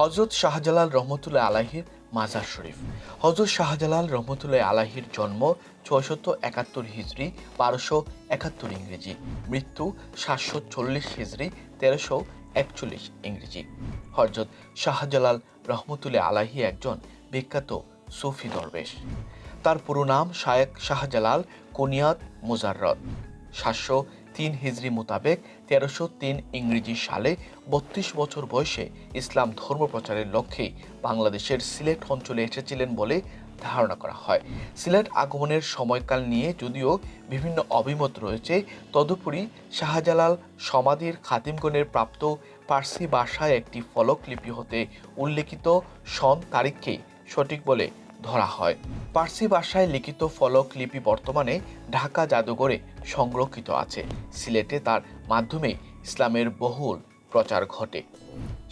হজরত শাহজালাল রহমতুল্লাহ আলাহির মাজার শরীফ। হজরত শাহজালাল রহমতুল্লাহ আলাহির জন্ম ছয়শত একাত্তর হিজড়ি বারোশো একাত্তর ইংরেজি। মৃত্যু সাতশো চল্লিশ হিজড়ি তেরোশো একচল্লিশ ইংরেজি। হজরত শাহজালাল রহমতুল্লাহ আলাহি একজন বিখ্যাত সুফি দরবেশ। তার পুরো নাম শায়েক শাহজালাল কুনিয়াত মুজাররদ। সাতশো তিন হিজরি মোতাবেক তেরোশো তিন ইংরেজি সালে বত্রিশ বছর বয়সে ইসলাম ধর্ম প্রচারের লক্ষ্যে বাংলাদেশের সিলেট অঞ্চলে এসেছিলেন বলে ধারণা করা হয়। সিলেট আগমনের সময়কাল নিয়ে যদিও বিভিন্ন অভিমত রয়েছে, তদুপরি শাহজালাল সমাধির খাতিমগণের প্রাপ্ত পার্সি ভাষায় একটি ফলকলিপি হতে উল্লেখিত সন তারিখকে সঠিক বলে ধরা হয়। পার্সি ভাষায় লিখিত ফলক লিপি বর্তমানে ঢাকা জাদুঘরে সংরক্ষিত আছে। সিলেটে তার মাধ্যমে ইসলামের বহুল প্রচার ঘটে।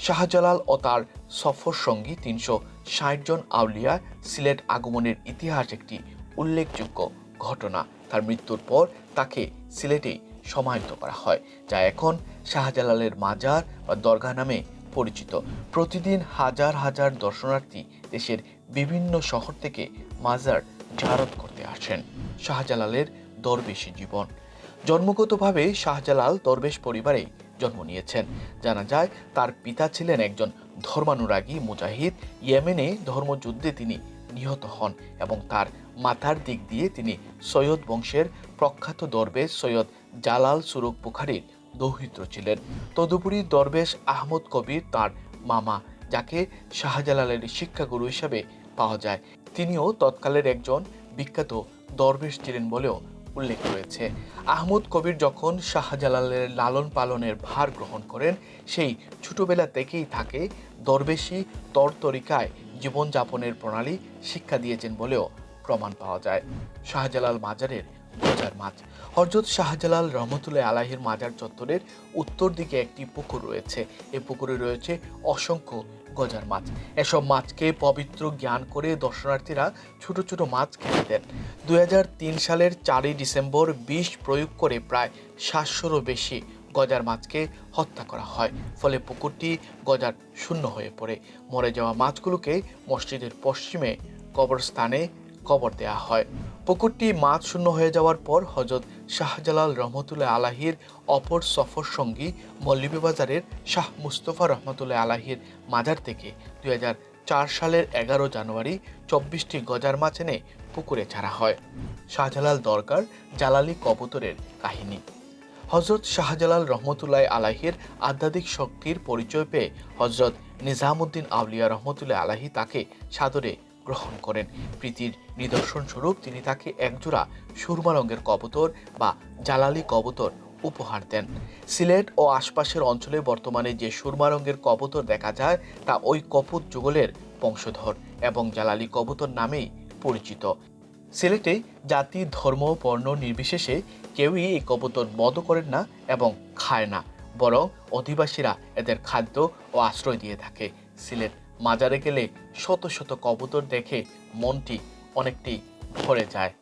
শাহজালাল ও তার সফর সঙ্গী তিনশো ষাট জন আউলিয়া সিলেট আগমনের ইতিহাস একটি উল্লেখযোগ্য ঘটনা। তার মৃত্যুর পর তাকে সিলেটেই সমাহিত করা হয়, যা এখন শাহজালালের মাজার বা দরগা নামে পরিচিত। প্রতিদিন হাজার হাজার দর্শনার্থী দেশের বিভিন্ন শহর থেকে মাজার জারত করতে আসেন শাহজালালের দরবেশী জীবন। জন্মগতভাবে শাহজালাল দরবেশ পরিবারে জন্ম নিয়েছেন। জানা যায়, তার পিতা ছিলেন একজন ধর্মানুরাগী মুজাহিদ। ইয়েমেনে ধর্মযুদ্ধে তিনি নিহত হন এবং তার মাথার দিক দিয়ে তিনি সৈয়দ বংশের প্রখ্যাত দরবেশ সৈয়দ জালাল সুরুক বুখারির দৌহিত্র ছিলেন। তদুপরি দরবেশ আহমদ কবির তার মামা, যাকে শাহজালালের শিক্ষাগুরু হিসাবে পাওয়া যায়। তিনিও তৎকালের একজন বিখ্যাত দরবেশ ছিলেন বলেও উল্লেখ রয়েছে। আহমদ কবির যখন শাহজালালের লালন পালনের ভার গ্রহণ করেন, সেই ছোটবেলা থেকেই তাকে দরবেশি তরতরিকায় জীবনযাপনের প্রণালী শিক্ষা দিয়েছেন বলেও প্রমাণ পাওয়া যায়। শাহজালাল মাজারের গজার মাছ হরজত শাহজালাল রহমতুল্লাহ আলাহির মাজার চত্বরের উত্তর দিকে একটি পুকুর রয়েছে। এই পুকুরে রয়েছে অসংখ্য গজার মাছ। এসব মাছকে পবিত্র জ্ঞান করে দর্শনার্থীরা ছোট ছোট মাছ খেতে দেন। দুই সালের চারই ডিসেম্বর বিষ প্রয়োগ করে প্রায় সাতশোরও বেশি গজার মাছকে হত্যা করা হয়। ফলে পুকুরটি গজার শূন্য হয়ে পড়ে। মরে যাওয়া মাছগুলোকে মসজিদের পশ্চিমে কবরস্থানে কবর দেয়া হয়। পুকুরটি মাছ শূন্য হয়ে যাওয়ার পর হজরত শাহজালাল রহমতুল্লাহ আলাহির অপর সফর সঙ্গী মল্লিবাজারের শাহ মুস্তফা রহমতুল্লাহ আলাহির মাজার থেকে দুই চার সালের এগারো জানুয়ারি চব্বিশটি গজার মাছ এনে পুকুরে ছাড়া হয়। শাহজালাল দরকার জালালি কবুতরের কাহিনী। হজরত শাহজালাল রহমতুল্লাহ আলাহির আধ্যাত্মিক শক্তির পরিচয় পেয়ে হজরত নিজামুদ্দিন আউলিয়া রহমতুল্লাহ আলাহি তাকে সাদরে গ্রহণ করেন। প্রীতির নিদর্শন স্বরূপ তিনি তাকে একজোড়া সুরমা রঙের কবুতর বা জালালি কবুতর উপহার দেন। সিলেট ও আশপাশের অঞ্চলে বর্তমানে যে সুরমা রঙের কবুতর দেখা যায়, তা ওই কপুত যুগলের বংশধর এবং জালালি কবুতর নামেই পরিচিত। সিলেটে জাতি, ধর্ম, বর্ণ নির্বিশেষে কেউই এই কবুতর বধ করেন না এবং খায় না। বরং অধিবাসীরা এদের খাদ্য ও আশ্রয় দিয়ে থাকে। সিলেট মাজারে গেলে শত শত কবুতর দেখে মনটি অনেকটি ভরে যায়।